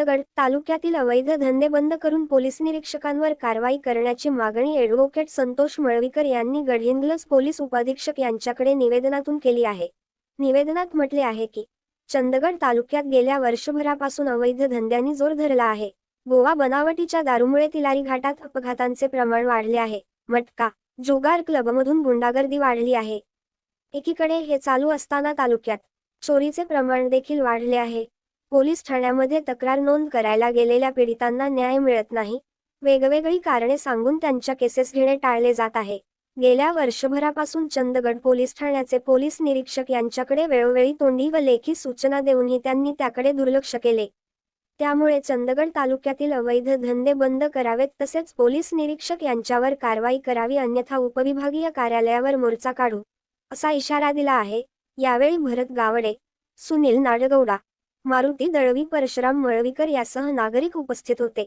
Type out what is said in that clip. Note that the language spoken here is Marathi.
चंदगड तालुक्यातील अवैध धंदे बंद करून पोलीस निरीक्षकांवर कारवाई करण्याची मागणी ॲडव्होकेट संतोष मळवीकर यांनी गडहिंग्लज पोलीस उपाधीक्षक यांच्याकडे निवेदनातून केली आहे. निवेदनात म्हटले आहे की चंदगड तालुक्यात गेल्या वर्षभरापासून अवैध धंद्यांनी जोर धरला आहे. गोवा बनावटीच्या दारूमुळे तिलारी घाटात अपघातांचे प्रमाण वाढले आहे. मटका जुगार क्लबमधून गुंडागर्दी वाढली आहे. एकीकडे हे चालू असताना तालुक्यात चोरीचे प्रमाण देखील वाढले आहे. पोलीस ठाण्यामध्ये तक्रार नोंद करायला गेलेल्या पीडितांना न्याय मिळत नाही. वेगवेगळी कारणे सांगून त्यांच्या केसेस घेणे टाळले जात आहे. गेल्या वर्षभरापासून चंदगड पोलीस ठाण्याचे पोलीस निरीक्षक यांच्याकडे वेळोवेळी तोंडी व लेखी सूचना देऊनही त्यांनी त्याकडे दुर्लक्ष केले. त्यामुळे चंदगड तालुक्यातील अवैध धंदे बंद करावेत तसेच पोलीस निरीक्षक यांच्यावर कारवाई करावी अन्यथा उपविभागीय कार्यालयावर मोर्चा काढू असा इशारा दिला आहे. यावेळी भरत गावडे सुनील नाडगौडा मारुती दळवी परशुराम मळवीकर यासह नागरिक उपस्थित होते.